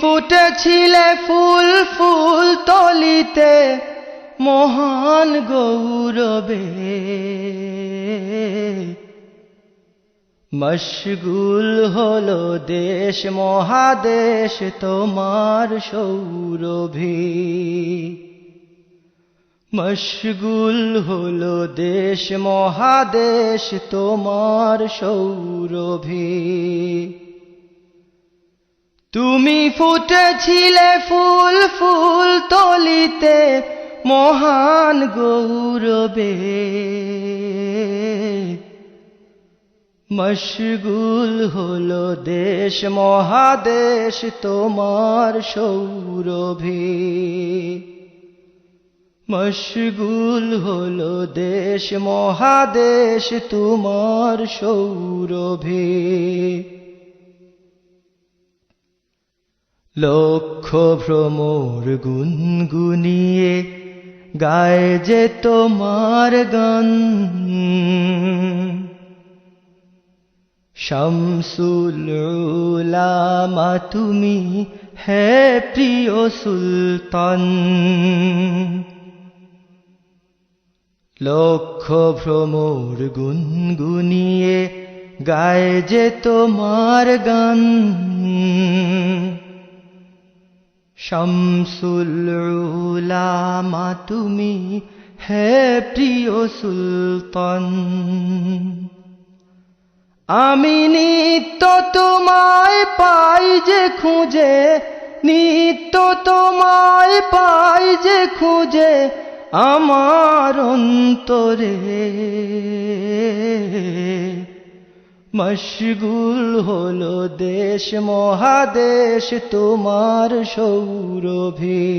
ফুটেছিলে ফুল ফুল তলিতে মহান গৌরবে। মশগুল হলো দেশ, মহাদেশ তোমার সৌরভী। মশগুল হলো দেশ, মহাদেশ তোমার সৌরভী। তুমি ফুটেছিলে ফুল ফুল তলিতে মহান গৌরবে। মশগুল হলো দেশ, মহাদেশ তোমার সৌরভে। মশগুল হলো দেশ, মহাদেশ তোমার সৌরভী। লক্ষ ভ্রমর গুনগুনিয়ে গায়ে যে তোমার গান। শামসুল উলামা তুমি হে প্রিয় সুলতান। লক্ষ ভ্রমর গুনগুনিয়ে গায়ে যে তোমার গান। শামসুল তুমি হে প্রিয় সুলতান। আমি নিত্য তোমায় পাই যে খুঁজে, নিত্য তোমায় পাই যে খুঁজে আমার অন্তরে। মশগুল হলো দেশ, মহাদেশ, তোমার সৌরভী।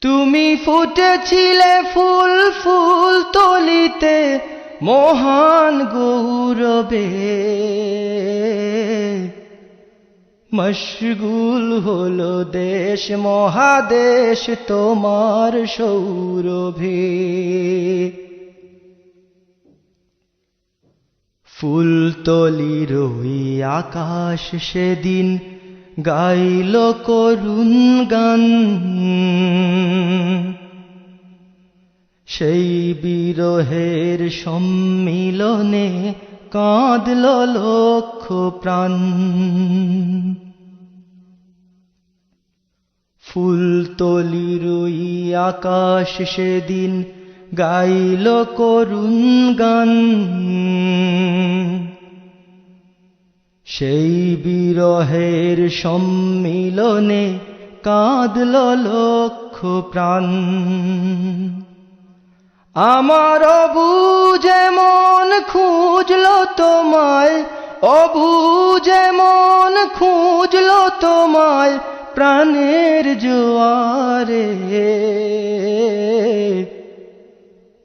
তুমি ফুটেছিলে ফুল ফুল তলিতে মহান গৌরবে। মশগুল হলো দেশ, মহাদেশ, তোমার সৌরভী। ফুল তলির ওই আকাশ সেদিন গাইল করুণ গান। সেই বিরহের সম্মিলনে কাঁদল লক্ষ প্রাণ ফুল তলির ওই আকাশ সেদিন গাইল করুণ গান। সেই বিরহের সম্মিলনে কাঁদল লক্ষ প্রাণ। আমার অবুজে মন খুঁজল তোমায় অবুজে মন খুঁজল তোমায় প্রাণের জোয়ারে।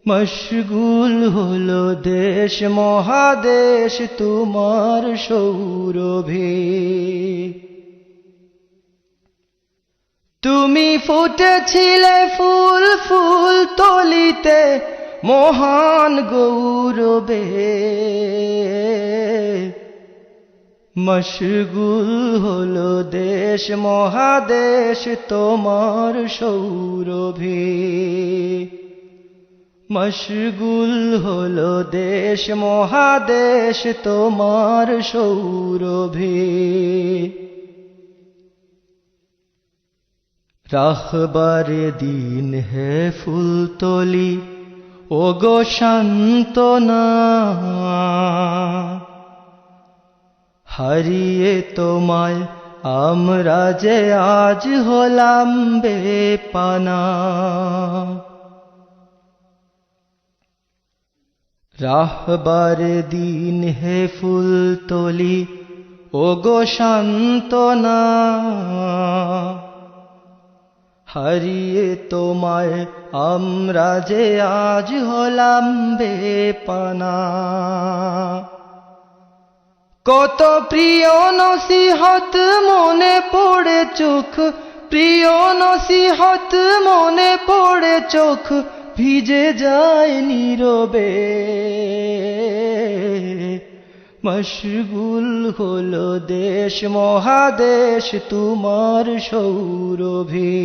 মশগুল হলো দেশ, মহাদেশ, তোমার সৌরভে। তুমি ফুটেছিলে ফুল ফুল তলিতে মহান গৌরবে। মশগুল হলো দেশ, মহাদেশ, তোমার সৌরভী। মশগুল হলো দেশ, মহাদেশ তোমার সৌরভে। রাহবার দিন হে ফুলতলি ও গো শান্তনা। হারিয়ে তোমায় আমরা যে আজ হলাম বেপানা। রাহবার দিন হে ফুল ফুলতলি ও গো শান্তনা। হারিয়ে তোমায় আমরা যে আজ হলাম বেপানা। কত প্রিয় নসিহত মনে পড়ে চোখ, প্রিয় নসিহত মনে পড়ে চোখ ভিজে যায় নীরবে। মশগুল হলো দেশ, মহাদেশ, তোমার সৌরভে।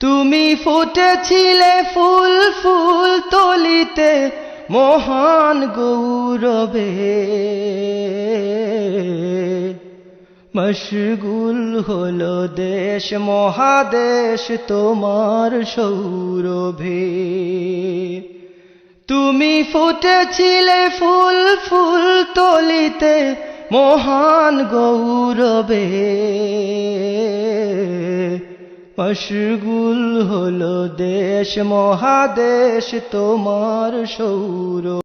তুমি ফুটেছিলে ফুল ফুল তলিতে মহান গৌরবে। মশগুল হলো দেশ, মহাদেশ তোমার সৌরভে। তুমি ফুটেছিলে ফুল ফুল তলিতে মহান গৌরবে। মশগুল হলো দেশ, মহাদেশ তোমার সৌর